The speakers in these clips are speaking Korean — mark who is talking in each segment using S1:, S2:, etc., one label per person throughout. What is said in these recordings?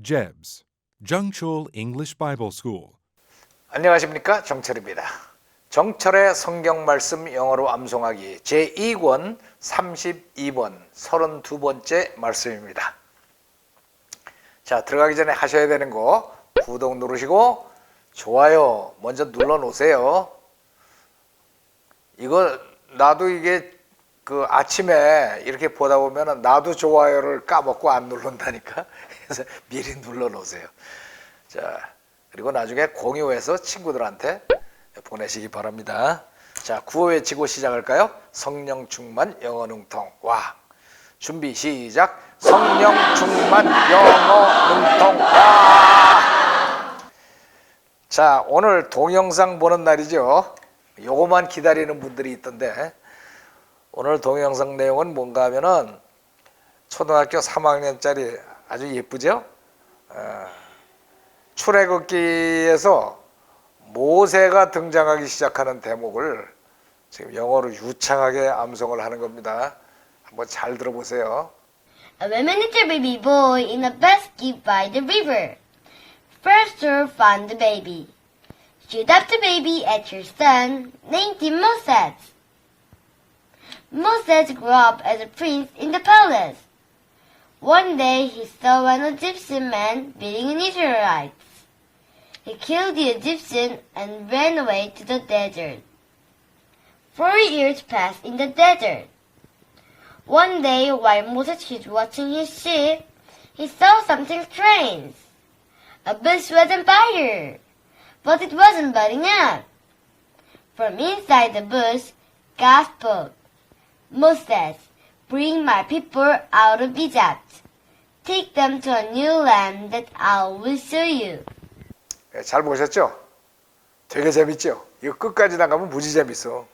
S1: JEBS, Jungchul English Bible School.
S2: 안녕하십니까 정철입니다. 정철의 성경 말씀 영어로 암송하기 제2권 32번 32번째 말씀입니다. 자 들어가기 전에 하셔야 되는 거 구독 누르시고 좋아요 먼저 눌러 놓으세요. 이거 나도 이게 그 아침에 이렇게 보다 보면은 나도 좋아요를 까먹고 안 누른다니까 그래서 미리 눌러 놓으세요. 자 그리고 나중에 공유해서 친구들한테 보내시기 바랍니다. 자, 구호 외치고 시작할까요? 성령 충만 영어 능통. 와. 준비 시작. 성령 충만 영어 능통. 와. 자, 오늘 동영상 보는 날이죠. 요거만 기다리는 분들이 있던데 오늘 동영상 내용은 뭔가 하면은 초등학교 3학년짜리 아주 예쁘죠? 어, 출애굽기에서 모세가 등장하기 시작하는 대목을 지금 영어로 유창하게 암송을 하는 겁니다. 한번 잘 들어보세요.
S3: A miniature baby boy in a basket by the river. First Sir found the baby. Shoot up the baby at your son, named him Moses. Moses grew up as a prince in the palace. One day he saw an Egyptian man beating an Israelite. He killed the Egyptian and ran away to the desert. Four years passed in the desert. One day, while Moses was watching his sheep, he saw something strange. A bush was on fire, but it wasn't burning up. From inside the bush, God spoke, Moses, bring my people out of Egypt. Take them to a new land that I will show you.
S2: 예, 잘 보셨죠? 되게 재밌죠? 이거 끝까지 나가면 무지 재밌어.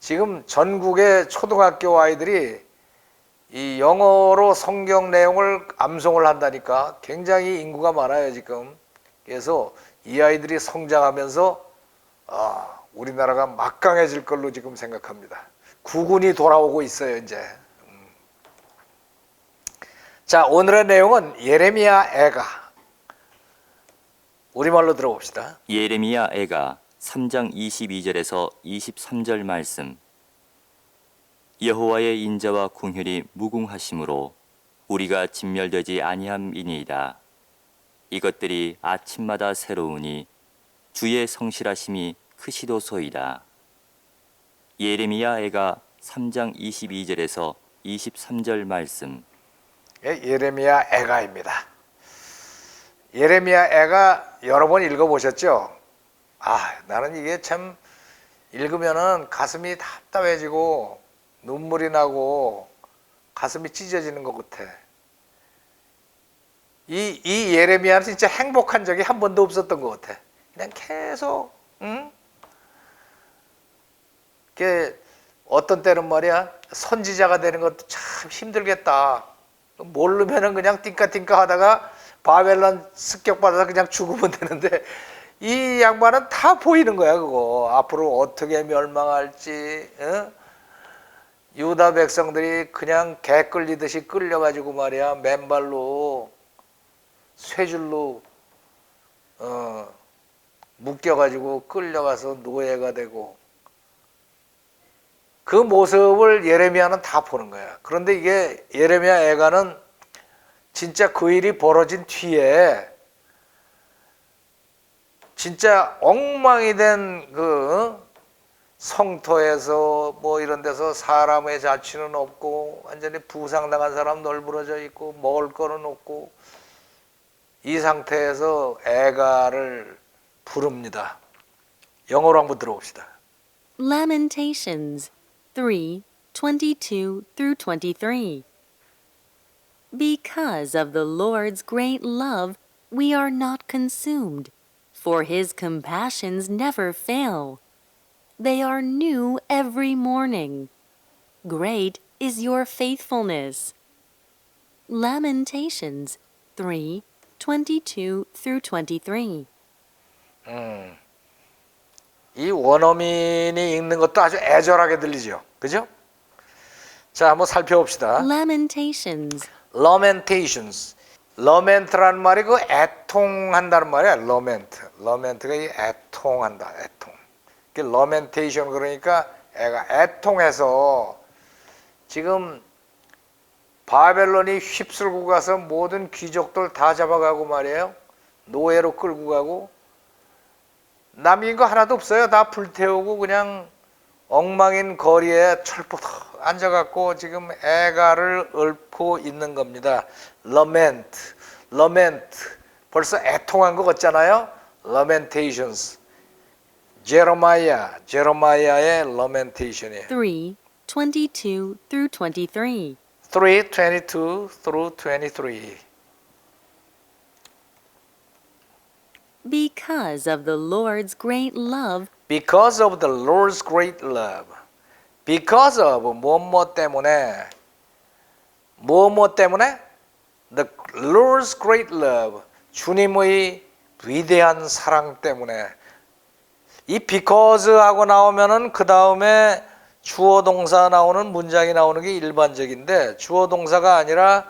S2: 지금 전국의 초등학교 아이들이 이 영어로 성경 내용을 암송을 한다니까 굉장히 인구가 많아요, 지금. 그래서 이 아이들이 성장하면서 아, 우리나라가 막강해질 걸로 지금 생각합니다. 구군이 돌아오고 있어요, 이제. 음. 자, 오늘의 내용은 예레미야 애가 우리말로 들어봅시다.
S4: 예레미야 애가 3장 22절에서 23절 말씀 여호와의 인자와 궁혈이 무궁하심으로 우리가 진멸되지 아니함이니이다 이것들이 아침마다 새로우니 주의 성실하심이 크시도소이다 예레미야 애가 3장 22절에서 23절 말씀
S2: 예, 예레미야 애가입니다. 예레미야 애가 여러 번 읽어보셨죠? 아, 나는 이게 참 읽으면은 가슴이 답답해지고 눈물이 나고 가슴이 찢어지는 것 같아. 이, 이 예레미야는 진짜 행복한 적이 한 번도 없었던 것 같아. 그냥 계속, 응? 그 어떤 때는 말이야 선지자가 되는 것도 참 힘들겠다. 모르면은 그냥 띵까띵까 하다가 바벨론 습격받아서 그냥 죽으면 되는데 이 양반은 다 보이는 거야 그거 앞으로 어떻게 멸망할지 어? 유다 백성들이 그냥 개 끌리듯이 끌려가지고 말이야 맨발로 쇠줄로 어, 묶여가지고 끌려가서 노예가 되고 그 모습을 예레미야는 다 보는 거야. 그런데 이게 예레미야 애가는 진짜 그 일이 벌어진 뒤에 진짜 엉망이 된 그 성토에서 뭐 이런 데서 사람의 자취는 없고 완전히 부상당한 사람 널브러져 있고 먹을 거는 없고 이 상태에서 애가를 부릅니다. 영어로 한번 들어봅시다.
S5: Lamentations 3 22 through 23. Because of the Lord's great love, we are not consumed, for his compassions never fail. They are new every morning. Great is your faithfulness. Lamentations 3 22 through 23. Hmm.
S2: 이 원어민이 읽는 것도 아주 애절하게 들리죠. 그죠? 자, 한번 살펴봅시다.
S5: Lamentations
S2: Lamentations. 러멘트라는 말이 그 애통한다는 말이야. 러멘트가 이 애통한다. 애통. 그 러멘테이션 그러니까 애가 애통해서 지금 바벨론이 휩쓸고 가서 모든 귀족들 다 잡아가고 말이에요. 노예로 끌고 가고 남긴 거 하나도 없어요. 다 불태우고 그냥 엉망인 거리에 철포덕 앉아갖고 지금 애가를 읊고 있는 겁니다. lament, lament. 벌써 애통한 것 같잖아요. lamentations. 제로마야, 제로마야의 lamentation이에요.
S5: 3. 22 through 23.
S2: 3, 22 through 23.
S5: Because of the Lord's great love,
S2: Because of the Lord's great love. Because of 뭐뭐 때문에 뭐뭐 때문에 the Lord's great love. 주님의 위대한 사랑 때문에 이 because 하고 나오면은 그 다음에 주어 동사 나오는 문장이 나오는 게 일반적인데 주어 동사가 아니라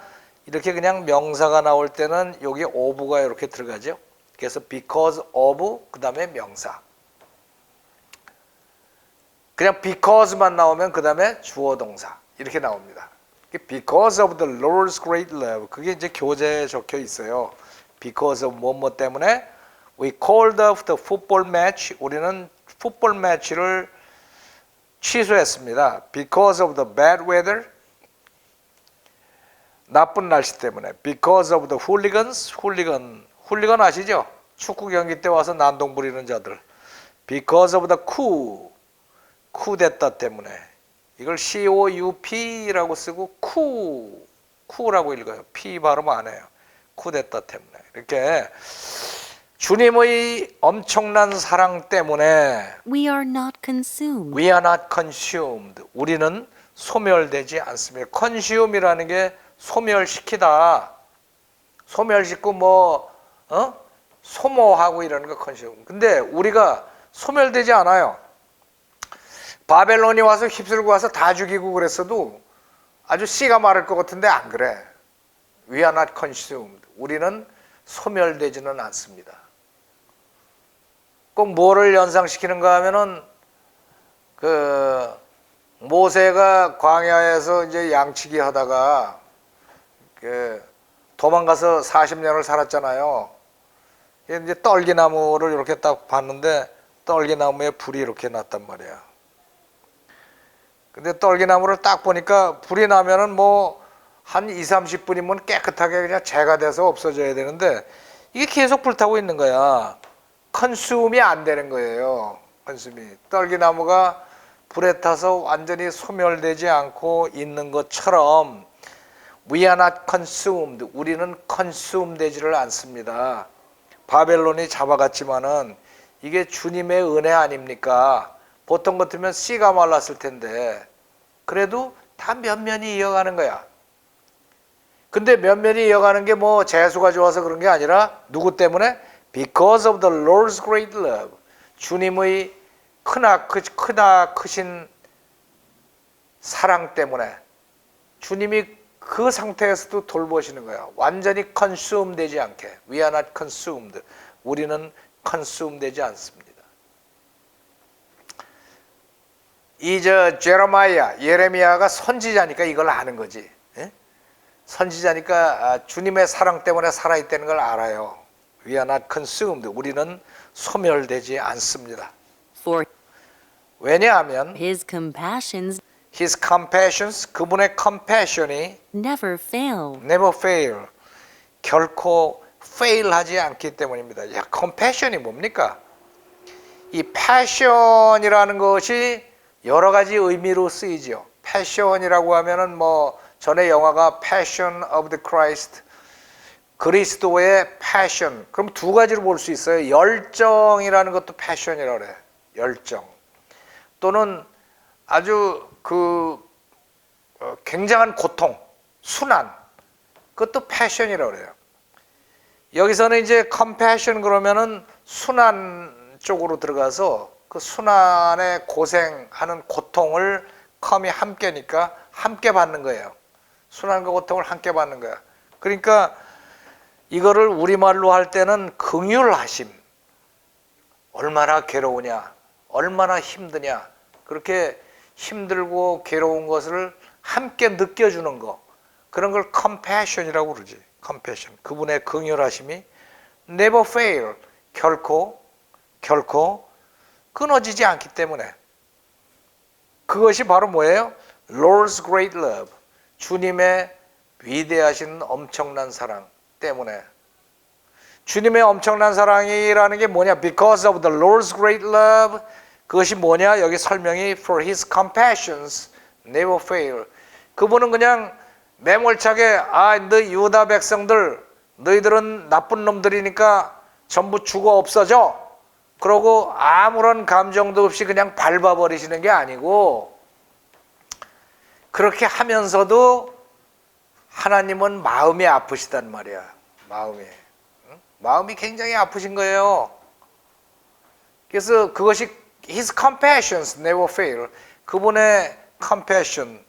S2: 이렇게 그냥 명사가 나올 때는 여기 of가 이렇게 들어가죠. 그래서 because of 그 다음에 명사. 그냥 because만 나오면 그 다음에 주어 동사 이렇게 나옵니다. Because of the Lord's great love 그게 이제 교재에 적혀 있어요. Because of 뭐뭐 때문에 we called off the football match 우리는 풋볼 매치를 취소했습니다. Because of the bad weather 나쁜 날씨 때문에 Because of the hooligans 훌리건 훌리건 아시죠? 축구 경기 때 와서 난동 부리는 자들 Because of the coup 쿠데타 때문에 이걸 COUP라고 쓰고 쿠 쿠라고 읽어요. P 발음 안 해요. 쿠데타 때문에 이렇게 주님의 엄청난 사랑 때문에
S5: we are not consumed.
S2: we are not consumed. 우리는 소멸되지 않습니다. consume이라는 게 소멸시키다. 소멸시키고 뭐 어? 소모하고 이러는 거 consume. 근데 우리가 소멸되지 않아요. 바벨론이 와서 휩쓸고 와서 다 죽이고 그랬어도 아주 씨가 마를 것 같은데 안 그래. We are not consumed. 우리는 소멸되지는 않습니다. 꼭 뭐를 연상시키는가 하면은 그 모세가 광야에서 이제 양치기 하다가 그 도망가서 40년을 살았잖아요. 이제 떨기나무를 이렇게 딱 봤는데 떨기나무에 불이 이렇게 났단 말이야. 근데 떨기나무를 딱 보니까 불이 나면은 뭐 한 2, 30분이면 깨끗하게 그냥 재가 돼서 없어져야 되는데 이게 계속 불타고 있는 거야. 컨수움이 안 되는 거예요. 컨수움이. 떨기나무가 불에 타서 완전히 소멸되지 않고 있는 것처럼 We are not consumed. 우리는 consume 되지를 않습니다. 바벨론이 잡아갔지만은 이게 주님의 은혜 아닙니까? 보통 같으면 씨가 말랐을 텐데 그래도 다 면면이 이어가는 거야. 근데 면면이 이어가는 게 뭐 재수가 좋아서 그런 게 아니라 누구 때문에? Because of the Lord's great love. 주님의 크나 크, 크나 크신 사랑 때문에 주님이 그 상태에서도 돌보시는 거야. 완전히 consume 되지 않게. We are not consumed. 우리는 consume 되지 않습니다. 이저 제레마야 예레미야가 선지자니까 이걸 아는 거지. 예? 선지자니까 아, 주님의 사랑 때문에 살아있다는 걸 알아요. We are not consumed. 우리는 소멸되지 않습니다.
S5: For
S2: 왜냐하면
S5: his compassions
S2: His compassions, 그분의 compassion이
S5: never fail.
S2: never fail. 결코 fail하지 않기 때문입니다. 야, compassion이 뭡니까? 이 passion이라는 것이 여러 가지 의미로 쓰이지요. passion이라고 하면은 뭐 전에 영화가 Passion of the Christ 그리스도의 passion. 그럼 두 가지로 볼 수 있어요. 열정이라는 것도 passion이라고 그래. 열정. 또는 아주 그 어, 굉장한 고통, 순환. 그것도 passion이라고 그래요. 여기서는 이제 compassion 그러면은 순환 쪽으로 들어가서 그 순환의 고생하는 고통을 com이 함께니까 함께 받는 거예요. 순환과 고통을 함께 받는 거야. 그러니까 이거를 우리말로 할 때는 긍휼하심. 얼마나 괴로우냐, 얼마나 힘드냐, 그렇게 힘들고 괴로운 것을 함께 느껴주는 거. 그런 걸 compassion이라고 그러지. compassion. 그분의 긍휼하심이 never fail. 결코, 결코 끊어지지 않기 때문에. 그것이 바로 뭐예요? Lord's great love. 주님의 위대하신 엄청난 사랑 때문에. 주님의 엄청난 사랑이라는 게 뭐냐? Because of the Lord's great love. 그것이 뭐냐? 여기 설명이 for his compassions never fail. 그분은 그냥 매몰차게 아, 너 유다 백성들 너희들은 나쁜 놈들이니까 전부 죽어 없어져. 그러고 아무런 감정도 없이 그냥 밟아버리시는 게 아니고 그렇게 하면서도 하나님은 마음이 아프시단 말이야. 마음이. 응? 마음이 굉장히 아프신 거예요. 그래서 그것이 his compassions never fail. 그분의 compassion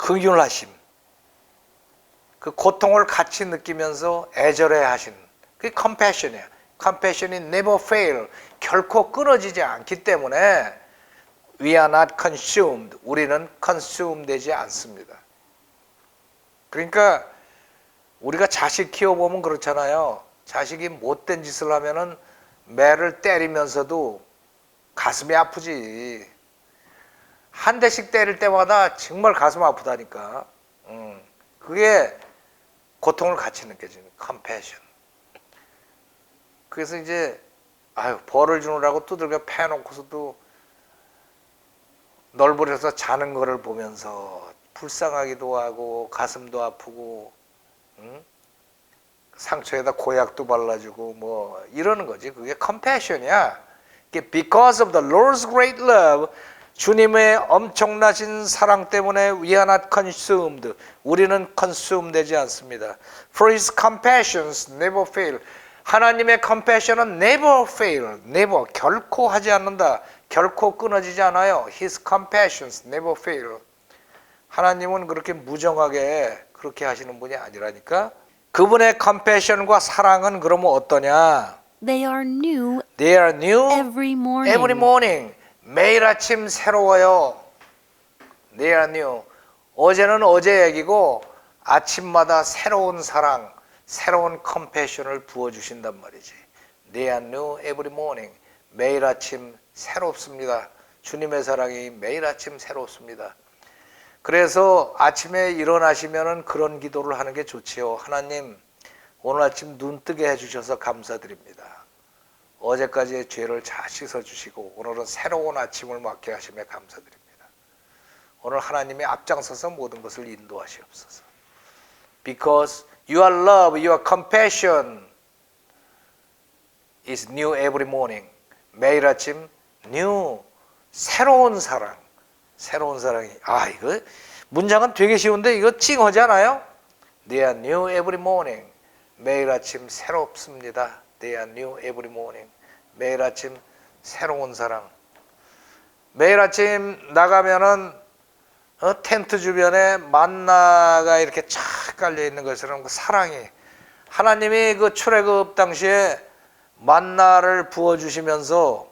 S2: 긍휼하심. 그 고통을 같이 느끼면서 애절해 하신 그게 compassion이야. compassion이 never fail. 결코 끊어지지 않기 때문에 we are not consumed. 우리는 consumed 되지 않습니다. 그러니까 우리가 자식 키워보면 그렇잖아요. 자식이 못된 짓을 하면은 매를 때리면서도 가슴이 아프지. 한 대씩 때릴 때마다 정말 가슴 아프다니까. 음, 그게 고통을 같이 느껴지는 컴패션. 그래서 이제 아유 벌을 주느라고 두들겨 패놓고서도 널브려서 자는 거를 보면서 불쌍하기도 하고 가슴도 아프고 응? 상처에다 고약도 발라주고 뭐 이러는 거지. 그게 컴패션이야. 이게 because of the Lord's great love 주님의 엄청나신 사랑 때문에 we are not consumed. 우리는 consumed 되지 않습니다. For his compassions never fail. 하나님의 compassion은 never fail. never 결코 하지 않는다. 결코 끊어지지 않아요. His compassions never fail. 하나님은 그렇게 무정하게 그렇게 하시는 분이 아니라니까. 그분의 compassion과 사랑은 그러면 어떠냐?
S5: They are new
S2: They are new
S5: every morning.
S2: every morning. 매일 아침 새로워요. Are new. 어제는 어제 얘기고 아침마다 새로운 사랑, 새로운 컴패션을 부어 주신단 말이지. Are new every morning. 매일 아침 새롭습니다. 주님의 사랑이 매일 아침 새롭습니다. 그래서 아침에 일어나시면은 그런 기도를 하는 게 좋지요. 하나님, 오늘 아침 눈 뜨게 해주셔서 감사드립니다. 어제까지의 죄를 잘 씻어주시고 오늘은 새로운 아침을 맞게 하심에 감사드립니다. 오늘 하나님의 앞장서서 모든 것을 인도하시옵소서. Because your love, your compassion is new every morning. 매일 아침 new 새로운 사랑, 새로운 사랑이 아 이거 문장은 되게 쉬운데 이거 찡하지 않아요? They are new every morning. 매일 아침 새롭습니다. They are new every morning. 매일 아침 새로운 사랑. 매일 아침 나가면은 어, 텐트 주변에 만나가 이렇게 착 깔려 있는 것처럼 그 사랑이 하나님이 그 출애굽 당시에 만나를 부어 주시면서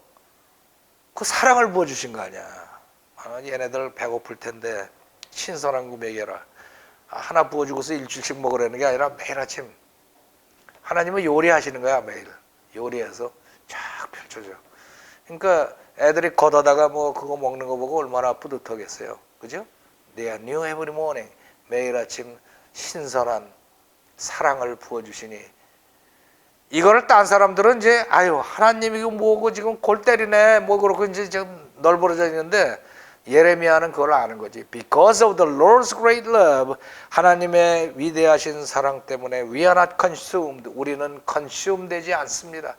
S2: 그 사랑을 부어 주신 거 아니야. 아, 얘네들 배고플 텐데 신선한 거 먹여라. 아, 하나 부어 주고서 일주일씩 먹으라는 게 아니라 매일 아침 하나님은 요리하시는 거야 매일 요리해서 쫙 펼쳐줘. 그러니까 애들이 걷어다가 뭐 그거 먹는 거 보고 얼마나 뿌듯하겠어요. 그죠? They are new every morning. 매일 아침 신선한 사랑을 부어주시니 이거를 딴 사람들은 이제 아유 하나님 이거 뭐고 지금 골 때리네 뭐 그렇고 이제 좀 널브러져 있는데 예레미야는 그걸 아는 거지. Because of the Lord's great love, 하나님의 위대하신 사랑 때문에 we are not consumed. 우리는 consumed 되지 않습니다.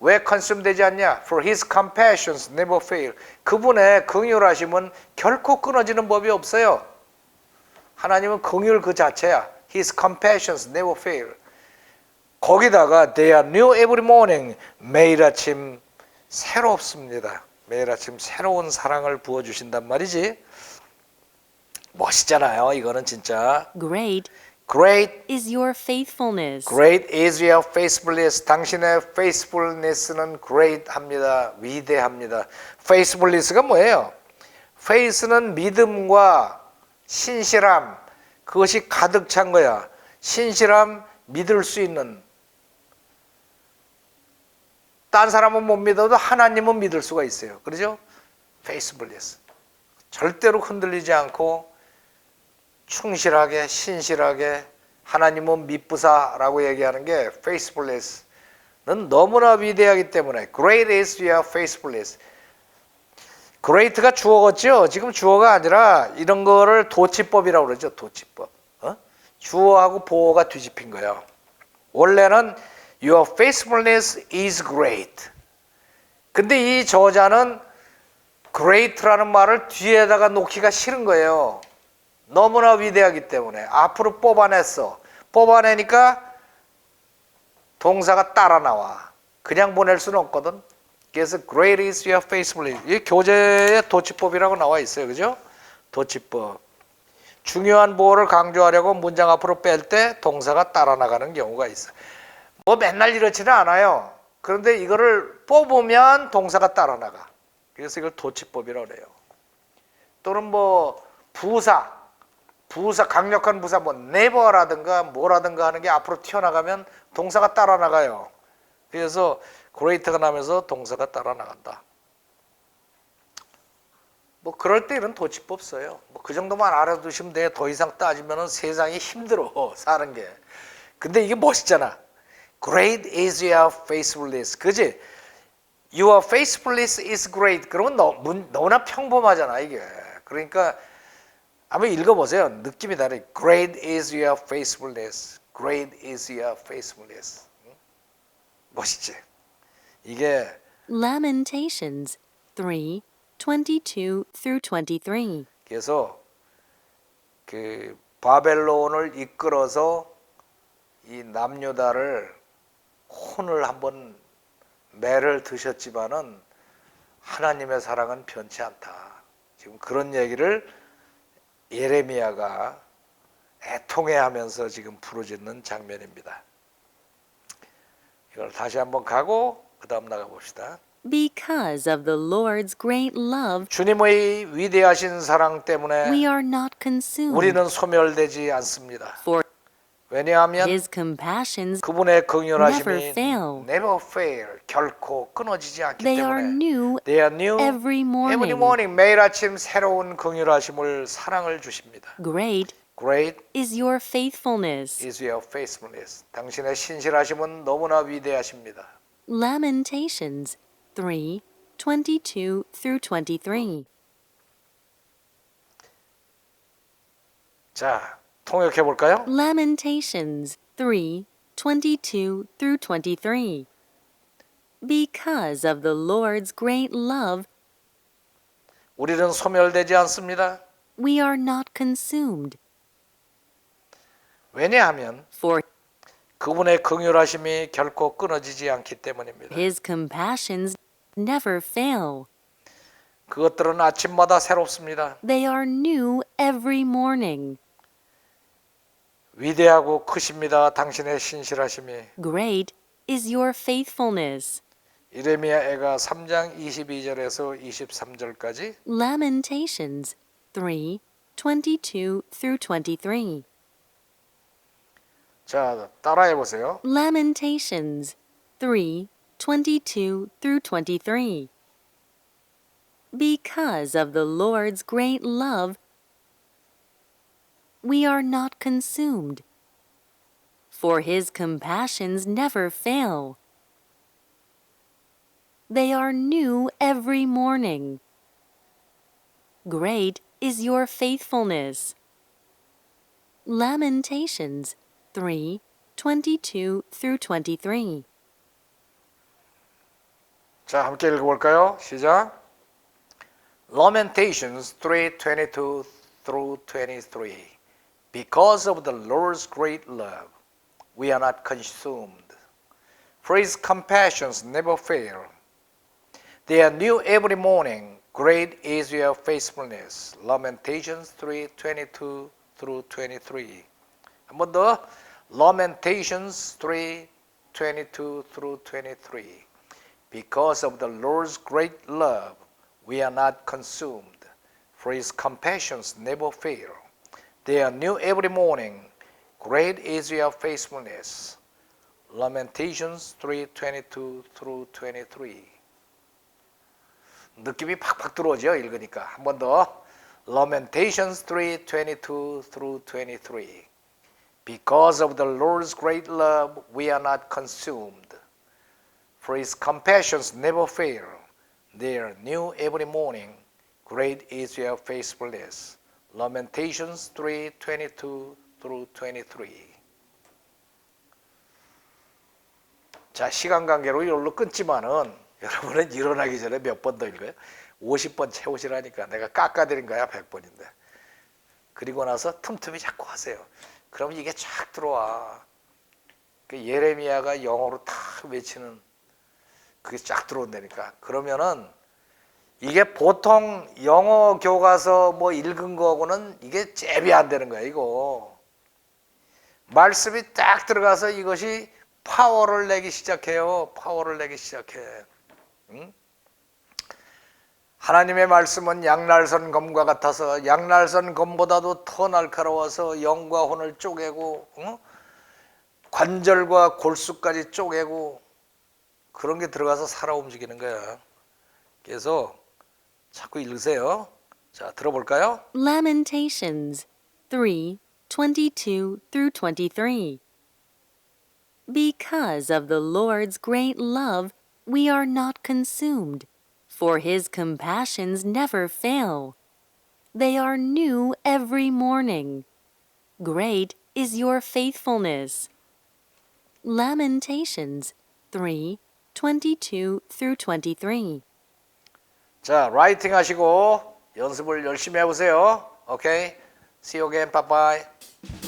S2: 왜 consumed 되지 않냐? For his compassions never fail. 그분의 긍휼하심은 결코 끊어지는 법이 없어요. 하나님은 긍휼 그 자체야. His compassions never fail. 거기다가 they are new every morning. 매일 아침 새롭습니다. 매일 아침 새로운 사랑을 부어 주신단 말이지. 멋있잖아요. 이거는 진짜
S5: Great
S2: Great
S5: is your faithfulness.
S2: Great is your faithfulness. 당신의 faithfulness는 great 합니다. 위대합니다. faithfulness가 뭐예요? faith는 믿음과 신실함 그것이 가득 찬 거야. 신실함 믿을 수 있는 딴 사람은 못 믿어도 하나님은 믿을 수가 있어요. 그러죠? faithfulness. 절대로 흔들리지 않고 충실하게 신실하게 하나님은 미쁘사라고 얘기하는 게 faithfulness는 너무나 위대하기 때문에 great is your faithfulness. great가 주어겠죠. 지금 주어가 아니라 이런 거를 도치법이라고 그러죠. 도치법. 어? 주어하고 보어가 뒤집힌 거예요. 원래는 your faithfulness is great. 근데 이 저자는 great라는 말을 뒤에다가 놓기가 싫은 거예요. 너무나 위대하기 때문에 앞으로 뽑아냈어. 뽑아내니까 동사가 따라 나와. 그냥 보낼 수는 없거든. 그래서 great is your faithfulness. 이 교재에 도치법이라고 나와 있어요. 그죠? 도치법. 중요한 보호를 강조하려고 문장 앞으로 뺄 때 동사가 따라 나가는 경우가 있어. 뭐 맨날 이렇지는 않아요. 그런데 이거를 뽑으면 동사가 따라 나가. 그래서 이걸 도치법이라고 그래요. 또는 뭐 부사 부사 강력한 부사 뭐 never라든가 뭐라든가 하는 게 앞으로 튀어나가면 동사가 따라 나가요. 그래서 great가 나면서 동사가 따라 나간다. 뭐 그럴 때 이런 도치법 써요. 뭐 그 정도만 알아두시면 돼. 더 이상 따지면은 세상이 힘들어 사는 게. 근데 이게 멋있잖아. Great is your faithfulness. 그지? Your faithfulness is great. 그러면 너, 문, 너무나 평범하잖아 이게. 그러니까 한번 읽어보세요. 느낌이 다르. Great is your faithfulness. Great is your faithfulness. 응? 멋있지? 이게
S5: Lamentations 3 22 through 23.
S2: 그래서 그 바벨론을 이끌어서 이 남유다를 혼을 한번 매를 드셨지만은 하나님의 사랑은 변치 않다. 지금 그런 얘기를 예레미야가 애통해하면서 지금 부르짖는 장면입니다. 이걸 다시 한번 가고 그 다음 나가 봅시다.
S5: Because of the Lord's great love,
S2: 주님의 위대하신 사랑 때문에
S5: we are not consumed.
S2: 우리는 소멸되지 않습니다.
S5: For
S2: 왜냐하면
S5: his compassions,
S2: 그분의 긍휼하심이
S5: never fail.
S2: never fail 결코 끊어지지 않기
S5: they are
S2: 때문에
S5: new
S2: they are new
S5: every morning.
S2: every morning 매일 아침 새로운 긍휼하심을 사랑을 주십니다.
S5: Great
S2: Great
S5: is your faithfulness.
S2: is your faithfulness. 당신의 신실하심은 너무나 위대하십니다.
S5: Lamentations 3 22 through 23.
S2: 자, 통역해 볼까요?
S5: Lamentations 3 22 through 23. Because of the Lord's great love,
S2: 우리는 소멸되지 않습니다.
S5: we are not consumed.
S2: 왜냐하면
S5: For
S2: 그분의 긍휼하심이 결코 끊어지지 않기 때문입니다.
S5: his compassions never fail.
S2: 그것들은 아침마다 새롭습니다.
S5: They are new every morning.
S2: 위대하고 크십니다. 당신의 신실하심이.
S5: Great is your faithfulness.
S2: 이레미야애가 3장 22절에서 23절까지
S5: Lamentations 3 22 through 23.
S2: 자, 따라해 보세요.
S5: Lamentations 3 22 through 23. Because of the Lord's great love, we are not consumed. For his compassions never fail. They are new every morning. Great is your faithfulness. Lamentations 3 22 through 23.
S2: 자, 함께 읽어 볼까요? 시작. Lamentations 3:22 through 23. Because of the Lord's great love, we are not consumed. For his compassions never fail. They are new every morning. Great is your faithfulness. Lamentations 3:22 through 23. 한 번 더. Lamentations 3, 22 through 23. Because of the Lord's great love, we are not consumed, for his compassions never fail. They are new every morning. Great is your faithfulness. Lamentations 3:22 through 23. 느낌이 팍팍 들어오죠. 읽으니까 한 번 더. Lamentations 3:22 through 23. Because of the Lord's great love, we are not consumed. For his compassions never fail. They are new every morning. Great is your faithfulness. Lamentations 3:22 through 23. 자, 시간 관계로 이걸로 끊지만은 여러분은 일어나기 전에 몇 번 더 읽어요? 50번 채우시라니까 내가 깎아드린 거야 100번인데. 그리고 나서 틈틈이 자꾸 하세요. 그럼 이게 쫙 들어와. 그 예레미야가 영어로 다 외치는 그게 쫙 들어온다니까. 그러면은 이게 보통 영어 교과서 뭐 읽은 거하고는 이게 잽이 안 되는 거야, 이거. 말씀이 딱 들어가서 이것이 파워를 내기 시작해요. 파워를 내기 시작해. 응? 하나님의 말씀은 양날선 검과 같아서 양날선 검보다도 더 날카로워서 영과 혼을 쪼개고 응? 관절과 골수까지 쪼개고 그런 게 들어가서 살아 움직이는 거야. 그래서 자꾸 읽으세요. 자, 들어볼까요?
S5: Lamentations 3 22 through 23. Because of the Lord's great love, we are not consumed, for his compassions never fail. They are new every morning. Great is your faithfulness. Lamentations 3 22 through 23.
S2: 자, 라이팅 하시고 연습을 열심히 해보세요. 오케이? See you again. Bye bye.